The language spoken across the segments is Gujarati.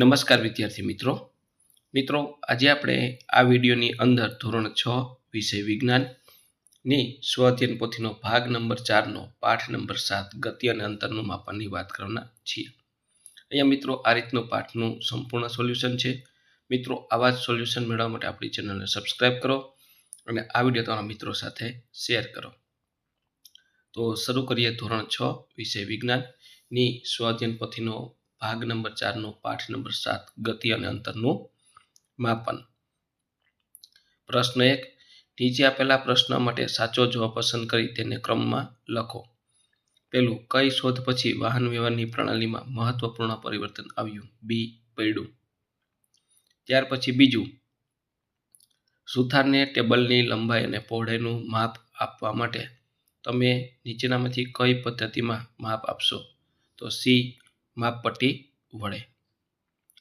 નમસ્કાર વિદ્યાર્થી મિત્રો. મિત્રો, આજે આપણે આ વિડીયોની અંદર ધોરણ છ વિષય વિજ્ઞાનની સ્વઅધ્યયન પોથીનો ભાગ નંબર ચારનો પાઠ નંબર સાત ગતિ અને અંતરનું માપનની વાત કરવાના છીએ. અહીંયા મિત્રો, આ રીતનું પાઠનું સંપૂર્ણ સોલ્યુશન છે. મિત્રો, આવા જ સોલ્યુશન મેળવવા માટે આપણી ચેનલને સબસ્ક્રાઈબ કરો અને આ વીડિયો તમારા મિત્રો સાથે શેર કરો. તો શરૂ કરીએ ધોરણ છ વિષય વિજ્ઞાનની સ્વઅધ્યયન પોથીનો ભાગ નંબર ચારનો, પાઠ નંબર સાત, ગતિ અને અંતરનું માપન. પ્રશ્ન એક, નીચે આપેલા પ્રશ્ન માટે સાચો જવાબ પસંદ કરી તેને ક્રમમાં લખો. પેલું, કઈ શોધ પછી વાહન વ્યવહારની પ્રણાલીમાં મહત્વપૂર્ણ પરિવર્તન આવ્યું? બી પૈડું ત્યાર પછી બીજું, સુથારને ટેબલની લંબાઈ અને પહોળાઈનું માપ આપવા માટે તમે નીચેનામાંથી કઈ પદ્ધતિમાં માપ આપશો? તો સી માપપટ્ટી વડે.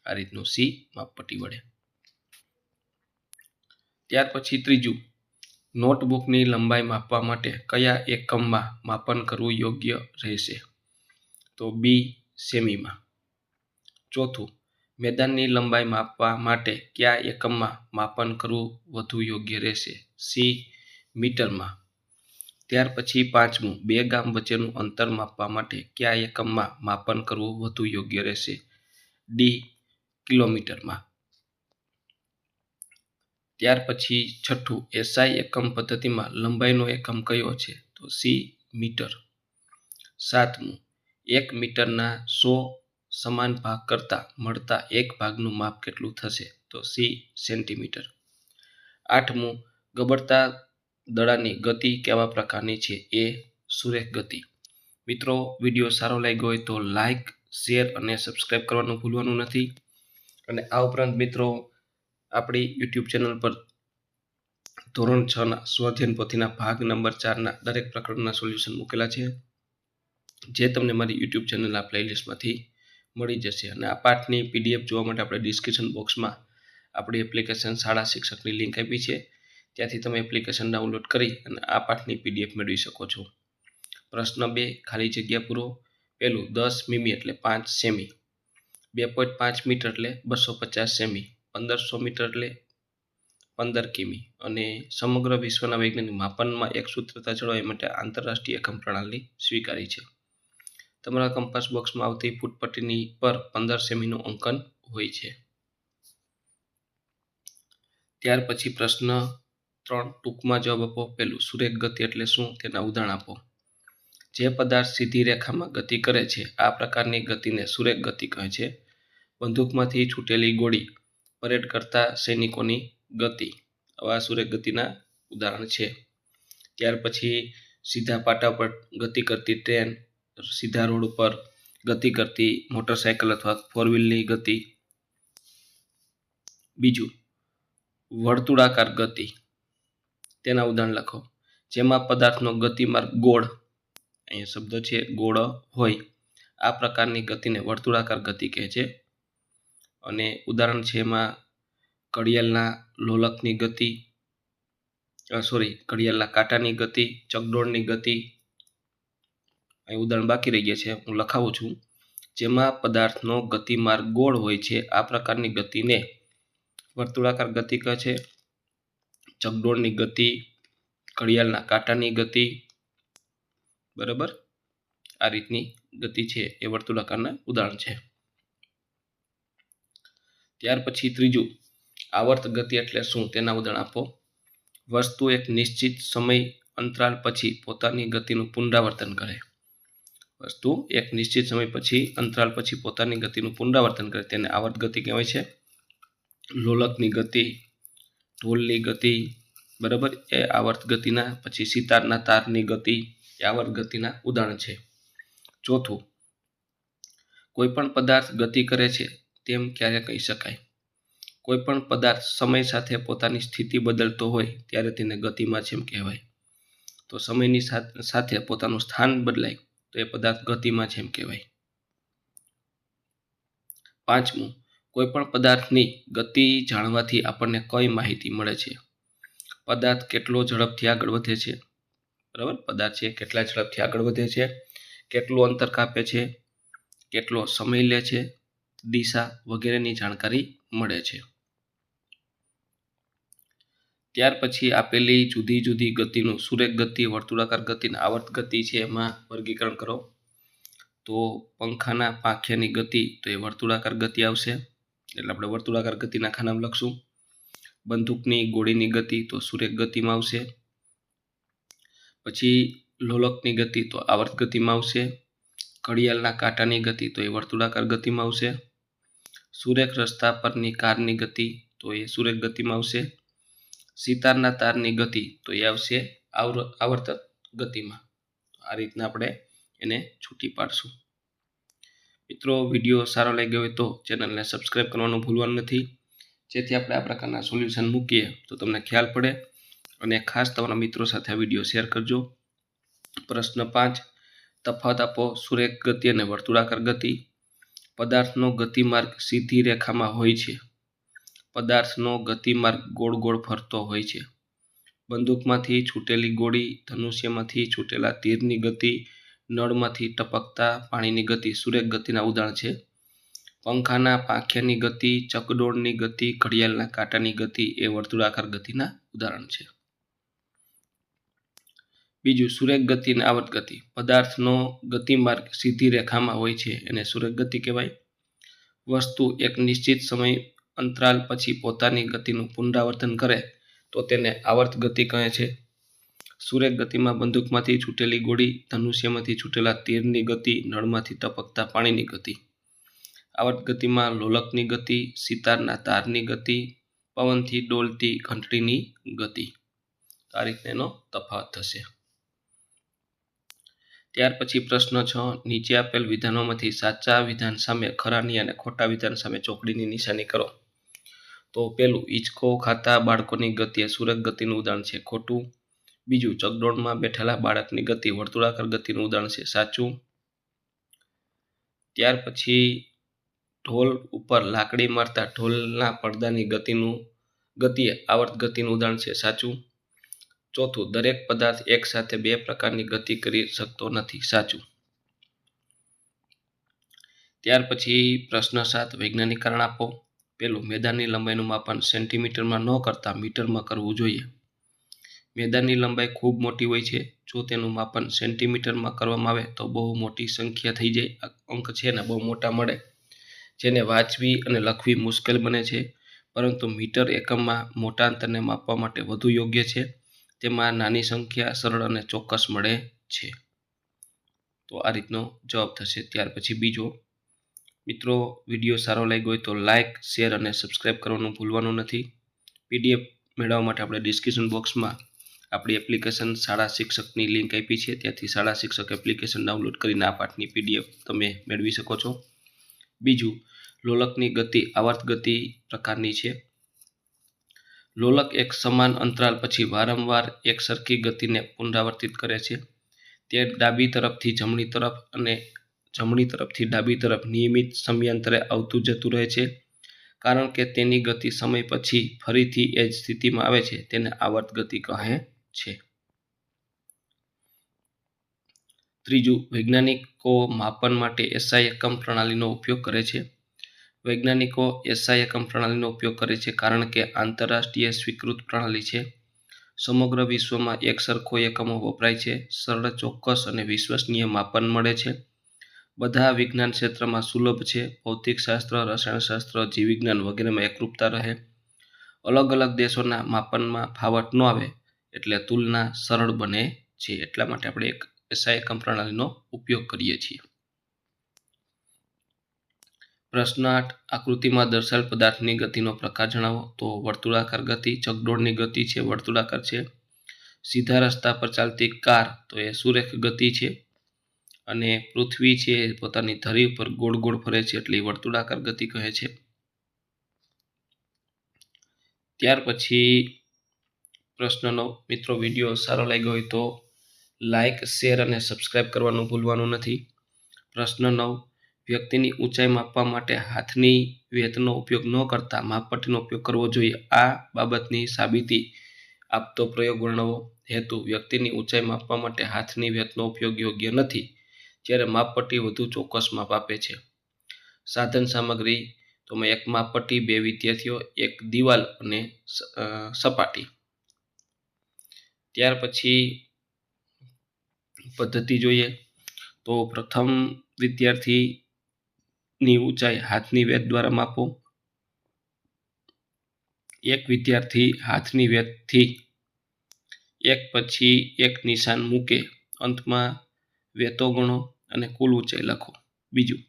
આ રીતનું સી માપપટ્ટી વડે. ત્યાર પછી ત્રીજું, નોટબુકની લંબાઈ માપવા માટે કયા એકમમાં માપન કરવું યોગ્ય રહેશે? તો બી સેમીમાં. ચોથું, મેદાનની લંબાઈ માપવા માટે કયા એકમમાં માપન કરવું વધુ યોગ્ય રહેશે? સી મીટરમાં. ત્યાર પછી પાંચમું, બે ગામ વચ્ચેનું અંતર માપવા માટે કયા એકમમાં માપન કરવું વધુ યોગ્ય રહેશે? ડી કિલોમીટરમાં. ત્યાર પછી છઠ્ઠું એસઆઈ એકમ પદ્ધતિમાં લંબાઈનો એકમ કયો છે? તો સી મીટર. સાતમું, એક મીટરના સો સમાન ભાગ કરતાં મળતા એક ભાગનું માપ કેટલું થશે? તો સી સેન્ટીમીટર. આઠમું, ગબડતા દડાની ગતિ કેવા પ્રકારની છે એ સુરેખ ગતિ. મિત્રો, વીડિયો સારો લાગ્યો હોય તો લાઈક, શેર અને સબસ્ક્રાઈબ કરવાનું ભૂલવાનું નથી. અને આ ઉપરાંત મિત્રો, આપણી યુટ્યુબ ચેનલ પર ધોરણ છના સ્વાધ્યન પોથીના ભાગ નંબર ચારના દરેક પ્રકરણના સોલ્યુશન મૂકેલા છે, જે તમને મારી યુટ્યુબ ચેનલના પ્લેલિસ્ટમાંથી મળી જશે. અને આ પાઠની પીડીએફ જોવા માટે આપણે ડિસ્ક્રિપ્શન બોક્સમાં આપણી એપ્લિકેશન શાળા શિક્ષકની લિંક આપી છે. ત્યાંથી તમે એપ્લિકેશન ડાઉનલોડ કરી અને આ પાઠની પીડીએફ મેળવી શકો છો. પ્રશ્ન બે, ખાલી જગ્યા પૂરો. પહેલું, દસ મીમી એટલે પાંચ સેમી. બે પોઈન્ટ પાંચ મીટર એટલે બસો પચાસ સેમી. પંદરસો મીટર એટલે પંદર કિમી. અને સમગ્ર વિશ્વના વૈજ્ઞાનિક માપનમાં એક સૂત્રતા જળવાય માટે આંતરરાષ્ટ્રીય એકમ પ્રણાલી સ્વીકારી છે. તમારા કંપાસ બોક્સમાં આવતી ફૂટપટ્ટીની પર પંદર સેમીનું અંકન હોય છે. ત્યાર પછી પ્રશ્ન ત્રણ ટૂંકમાં જવાબ આપો. પેલું સુરેખ ગતિ એટલે શું? તેના ઉદાહરણ આપો. જે પદાર્થ સીધી રેખામાં ગતિ કરે છે, આ પ્રકારની ગતિને સુરેખ ગતિ કહે છે. બંદૂકમાંથી છૂટેલી ગોળી પરેડ કરતા સૈનિકોની ગતિ. આવા સુરેખ ગતિના ઉદાહરણ છે. ત્યાર પછી સીધા પાટા પર ગતિ કરતી ટ્રેન, સીધા રોડ ઉપર ગતિ કરતી મોટરસાયકલ અથવા ફોર વ્હીલની ગતિ. બીજું, વર્તુળાકાર ગતિ. તેના ઉદાહરણ લખો. જેમાં પદાર્થનો ગતિમાર્ગ ગોળ, અહીંયા શબ્દ છે ગોળ હોય. આ પ્રકારની ગતિને વર્તુળાકાર ગતિ કહે છે. અને ઉદાહરણ છે એમાં ઘડિયાળના લોલકની ગતિ સોરી ઘડિયાળના કાંટાની ગતિ, ચકડોળની ગતિ. અહીં ઉદાહરણ બાકી રહી ગયા છે. હું લખાવું છું. જેમાં પદાર્થનો ગતિમાર્ગ ગોળ હોય છે, આ પ્રકારની ગતિને વર્તુળાકાર ગતિ કહે છે. ચકડોળની ગતિ, ઘડિયાળના કાંટાની ગતિ, બરાબર? આ રીતની ગતિ છે એ વર્તુળાકારના ઉદાહરણ છે. ત્યાર પછી ત્રીજું, આવર્ત ગતિ એટલે શું તેના ઉદાહરણ આપો. વસ્તુ એક નિશ્ચિત સમય અંતરાલ પછી પોતાની ગતિનું પુનરાવર્તન કરે. વસ્તુ એક નિશ્ચિત સમય પછી અંતરાલ પછી પોતાની ગતિનું પુનરાવર્તન કરે. તેને આવર્ત ગતિ કહેવાય છે. લોલકની ગતિ, ઢોલની ગતિ બરાબર? એ આવર્ત ગતિના, પછી સિતારના તારની ગતિ, એ આવર્ત ગતિના ઉદાહરણ છે. ચોથું, કોઈ પણ પદાર્થ ગતિ કરે છે તેમ ક્યારે કહી શકાય? કોઈ પણ પદાર્થ સમય સાથે પોતાની સ્થિતિ બદલતો હોય ત્યારે તેને ગતિમાં છે એમ કહેવાય. તો સમયની સાથે પોતાનું સ્થાન બદલાય તો એ પદાર્થ ગતિમાં છે એમ કહેવાય. પાંચમું, કોઈ પણ પદાર્થની ગતિ જાણવાથી આપણને કઈ માહિતી મળે છે? પદાર્થ કેટલો ઝડપથી આગળ વધે છે? બરાબર? પદાર્થ છે કેટલા ઝડપથી આગળ વધે છે? કેટલું અંતર કાપે છે? કેટલો સમય લે છે? દિશા વગેરેની જાણકારી મળે છે. ત્યાર પછી આપેલી જુદી જુદી ગતિનું સુરેખ ગતિ, વર્તુળાકાર ગતિ અને આવર્ત ગતિ છે એમાં વર્ગીકરણ કરો. તો પંખાના પાંખિયાની ગતિ, તો એ વર્તુળાકાર ગતિ આવશે. એટલે આપણે વર્તુળાકાર ગતિના ખાનામાં લખશું. બંદૂકની ગોળીની ગતિ તો સુરેખ ગતિમાં આવશે. પછી લોલકની ગતિ તો આવર્ત ગતિમાં આવશે. ઘડિયાળના કાંટાની ગતિ તો એ વર્તુળાકાર ગતિમાં આવશે. સુરેખ રસ્તા પરની કારની ગતિ તો એ સુરેખ ગતિમાં આવશે. સિતારના તારની ગતિ તો એ આવશે આવર્ત ગતિમાં. આ રીતના આપણે એને છૂટી પાડશું. મિત્રો, વીડિયો સારો લાગ્યો હોય તો ચેનલને સબસ્ક્રાઈબ કરવાનું ભૂલવાનું નથી. જેથી આપણે આ પ્રકારના સોલ્યુશન મૂકીએ તો તમને ખ્યાલ પડે. અને ખાસ તમારા મિત્રો સાથે આ વીડિયો શેર કરજો. પ્રશ્ન પાંચ, તફાવત આપો સુરેખ ગતિ અને વર્તુળાકાર ગતિ. પદાર્થનો ગતિમાર્ગ સીધી રેખામાં હોય છે. પદાર્થનો ગતિમાર્ગ ગોળ ગોળ ફરતો હોય છે. બંદૂકમાંથી છૂટેલી ગોળી, ધનુષ્યમાંથી છૂટેલા તીરની ગતિ, નળમાંથી ટપકતા પાણીની ગતિ. સુરેખ ગતિના ઉદાહરણ છે. પંખાના પાંખિયાની ગતિ, ચકડોળની ગતિ, ઘડિયાળના કાંટાની ગતિ એ વર્તુળાકાર ગતિના ઉદાહરણ છે. બીજું સુરેખ ગતિ અને આવર્ત ગતિ. પદાર્થનો ગતિમાર્ગ સીધી રેખામાં હોય છે એને સુરેખ ગતિ કહેવાય. વસ્તુ એક નિશ્ચિત સમય અંતરાલ પછી પોતાની ગતિનું પુનરાવર્તન કરે તો તેને આવર્ત ગતિ કહે છે. સુરેખ ગતિમાં બંદૂકમાંથી છૂટેલી ગોળી, ધનુષ્યમાંથી છૂટેલા તીરની ગતિ, નળમાંથી ટપકતા પાણીની ગતિ. આવર્ત ગતિમાં લોલકની ગતિ, સિતારના તારની ગતિ, પવનથી ડોલતી ઘંટડીની ગતિ. આ રીતને એનો તફાવત થશે. ત્યાર પછી પ્રશ્ન છ, નીચે આપેલ વિધાનોમાંથી સાચા વિધાન સામે ખરાની અને ખોટા વિધાન સામે ચોકડીની નિશાની કરો. તો પેલું, ઈચકો ખાતા બાળકોની ગતિ એ સુરત ગતિનું ઉદાહરણ છે, ખોટું. બીજું, ચકડોળમાં બેઠેલા બાળકની ગતિ, વર્તુળાકાર ગતિનું ઉદાહરણ છે, સાચું. ત્યાર પછી ઢોલ ઉપર લાકડી મારતા ઢોલના પડદાની ગતિનું, ગતિ, આવર્ત ગતિનું ઉદાહરણ છે. સાચું? ચોથું, દરેક પદાર્થ એક સાથે બે પ્રકારની ગતિ કરી શકતો નથી. સાચું? ત્યાર પછી પ્રશ્ન સાત, વૈજ્ઞાનિક કારણ આપો. પેલું, મેદાનની લંબાઈનું માપન સેન્ટીમીટરમાં ન કરતાં મીટરમાં કરવું જોઈએ. મેદાનની લંબાઈ ખૂબ મોટી હોય છે. જો તેનું માપન સેન્ટીમીટરમાં કરવામાં આવે તો બહુ મોટી સંખ્યા થઈ જાય. અંક છે ને, બહુ મોટા મળે. જેને વાંચવી અને લખવી મુશ્કેલ બને છે. પરંતુ મીટર એકમમાં મોટા અંતરને માપવા માટે વધુ યોગ્ય છે. તેમાં નાની સંખ્યા સરળ અને ચોક્કસ મળે છે. તો આ રીતનો જવાબ થશે. ત્યાર પછી બીજો. મિત્રો, વીડિયો સારો લાગ્યો હોય તો લાઇક શેર અને સબસ્ક્રાઈબ કરવાનું ભૂલવાનું નથી. પીડીએફ મેળવવા માટે આપણે ડિસ્ક્રિપ્શન બોક્સમાં આપણી એપ્લિકેશન શાળા શિક્ષકની લિંક આપી છે. ત્યાંથી શાળા શિક્ષક એપ્લિકેશન ડાઉનલોડ કરીને આ પાઠની પીડીએફ તમે મેળવી શકો છો. બીજું, લોલકની ગતિ આવર્ત ગતિ પ્રકારની છે. લોલક એક સમાન અંતરાલ પછી વારંવાર એક સરખી ગતિને પુનરાવર્તિત કરે છે. તે ડાબી તરફથી જમણી તરફ અને જમણી તરફથી ડાબી તરફ નિયમિત સમયાંતરે આવતું જતું રહે છે, કારણ કે તેની ગતિ સમય પછી ફરીથી એ જ સ્થિતિમાં આવે છે, તેને આવર્ત ગતિ કહે છે. ત્રીજું, વૈજ્ઞાનિકો માપન માટે એસઆઈ એકમ પ્રણાલીનો ઉપયોગ કરે છે. વૈજ્ઞાનિકો એસઆઈ એકમ પ્રણાલીનો ઉપયોગ કરે છે કારણ કે આંતરરાષ્ટ્રીય સ્વીકૃત પ્રણાલી છે. સમગ્ર વિશ્વમાં એક સરખો એકમો વપરાય છે, સરળ, ચોક્કસ અને વિશ્વસનીય માપન મળે છે. બધા વિજ્ઞાન ક્ષેત્રમાં સુલભ છે, ભૌતિકશાસ્ત્ર, રસાયણશાસ્ત્ર, જીવવિજ્ઞાન વગેરેમાં એકરૂપતા રહે. અલગ અલગ દેશોના માપનમાં ફાવટ ન આવે એટલે તુલના સરળ બને છે, એટલા માટે આપણે એક એસઆઈ એકમ પ્રણાલીનો ઉપયોગ કરીએ છીએ. પ્રશ્ન આઠ, આકૃતિમાં દર્શાવેલ પદાર્થની ગતિનો પ્રકાર જણાવો. તો વર્તુળાકાર ગતિ, ચકડોળની ગતિ છે, વર્તુળાકાર છે. સીધા રસ્તા પર ચાલતી કાર, તો એ સુરેખ ગતિ છે. અને પૃથ્વી છે પોતાની ધરી ઉપર ગોળ ગોળ ફરે છે, એટલે વર્તુળાકાર ગતિ કહે છે. ત્યાર પછી પ્રશ્નનો, મિત્રો, વીડિયો સારો લાગ્યો હોય તો લાઇક શેર અને સબસ્ક્રાઇબ કરવાનું ભૂલવાનું નથી. પ્રશ્ન નવ, વ્યક્તિની ઊંચાઈ માપવા માટે હાથની વેતનો ઉપયોગ ન કરતા માપપટ્ટીનો ઉપયોગ કરવો જોઈએ. આ બાબતની સાબિતી આપતો પ્રયોગ વર્ણવો. હેતુ, વ્યક્તિની ઊંચાઈ માપવા માટે હાથની વેતનો ઉપયોગ યોગ્ય નથી, જ્યારે માપપટ્ટી વધુ ચોક્કસ માપ આપે છે. સાધન સામગ્રી તો મેં એક માપપટ્ટી, બે વિદ્યાર્થીઓ, એક દિવાલ અને સપાટી. ત્યાર પછી પદ્ધતિ જોઈએ તો પ્રથમ વિદ્યાર્થીની ઊંચાઈ હાથની વેદ દ્વારા માપો. એક વિદ્યાર્થી હાથની વેધથી એક પછી એક નિશાન મૂકે, અંતમાં વેતો ગણો અને કુલ ઊંચાઈ લખો. બીજું,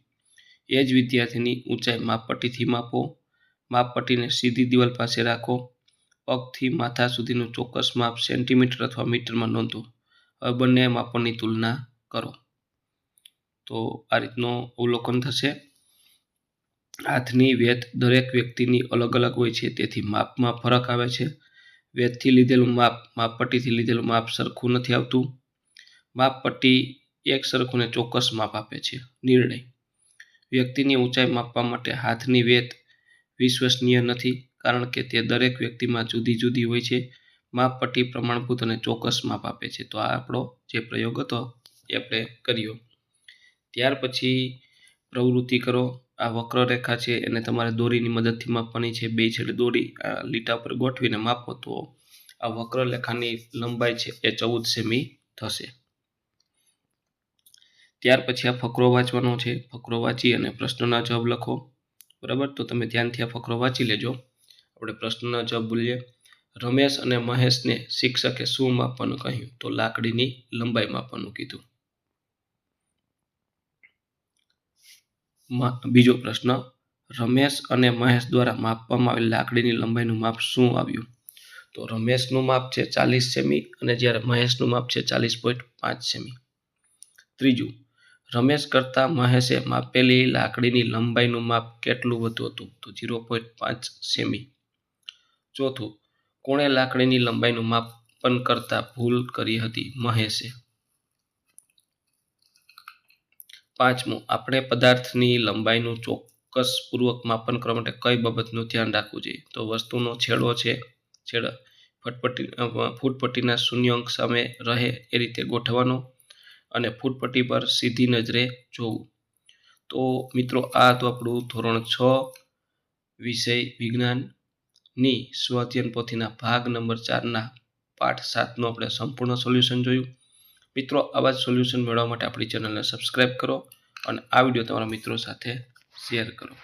એ જ વિદ્યાર્થીની ઊંચાઈ માપપટ્ટીથી માપો. માપપટ્ટીને સીધી દિવાલ પાસે રાખો. પગથી માથા સુધીનું ચોક્કસ માપ સેન્ટીમીટર અથવા મીટરમાં નોંધો. બંને માપનની તુલના કરો. તો આ રીતનું અવલોકન થશે. હાથની વેધ દરેક વ્યક્તિની અલગ અલગ હોય છે, તેથી માપમાં ફરક આવે છે. વેધથી લીધેલું માપ, માપપટ્ટીથી લીધેલું માપ સરખું નથી આવતું. માપપટ્ટી એક સરખું ચોક્કસ માપ આપે છે, નિર્ણય. વ્યક્તિની ઊંચાઈ માપવા માટે હાથની વેધ વિશ્વસનીય નથી, કારણ કે તે દરેક વ્યક્તિમાં જુદી જુદી હોય છે. માપપટ્ટી પ્રમાણભૂત અને ચોક્કસ માપ આપે છે. તો આ આપણો જે પ્રયોગ હતો એ આપણે કર્યો. ત્યાર પછી પ્રવૃત્તિ કરો. આ વક્રરેખા છે, એને તમારે દોરીની મદદથી માપવાની છે. બે છેડે દોરી, આ લીટા પર ગોઠવીને માપો તો આ વક્રરેખાની લંબાઈ છે એ ચૌદ સેમી થશે. ત્યાર પછી આ ફકરો વાંચવાનો છે. ફકરો વાંચી અને પ્રશ્નના જવાબ લખો. બરાબર? તો તમે ધ્યાનથી આ ફકરો વાંચી લેજો. આપણે પ્રશ્નના જવાબ બોલીએ. રમેશ અને મહેશને શિક્ષકે શું માપવાનું કહ્યું? તો લાકડીની લંબાઈ માપવાનું કીધું. બીજો પ્રશ્ન. રમેશ અને મહેશ દ્વારા માપવામાં આવેલ લાકડીની લંબાઈનું માપ શું આવ્યું? તો રમેશનું માપ છે ચાલીસ સેમી અને જ્યારે મહેશનું માપ છે ચાલીસ પોઈન્ટ પાંચ સેમી. ત્રીજું. રમેશ કરતાં મહેશે માપેલી લાકડીની લંબાઈનું માપ કેટલું વધુ હતું? તો ઝીરો પોઈન્ટ પાંચ સેમી. ચોથું. કોણે લાકડીની લંબાઈનું માપન કરતા ભૂલ કરી હતી મહેશે? પાંચમું, આપણે પદાર્થની લંબાઈનું ચોક્કસપૂર્વક માપન કરવા માટે કઈ બાબતનું ધ્યાન રાખવું જોઈએ? તો વસ્તુનો છેડો છે, છેડો, ફટપટ્ટી ફૂટપટ્ટીના ફૂટપટ્ટીના શૂન્યાંક સામે રહે એ રીતે ગોઠવવાનો અને ફૂટપટ્ટી પર સીધી નજરે જોવું. તો મિત્રો, આ તો આપણું ધોરણ છ, વિષય વિજ્ઞાનની સ્વઅધ્યયન પોથીના ભાગ નંબર ચારના પાઠ સાતનું આપણે સંપૂર્ણ સોલ્યુશન જોયું. મિત્રો, આવા જ સોલ્યુશન મેળવવા માટે આપણી ચેનલને સબસ્ક્રાઈબ કરો અને આ વીડિયો તમારા મિત્રો સાથે શેર કરો.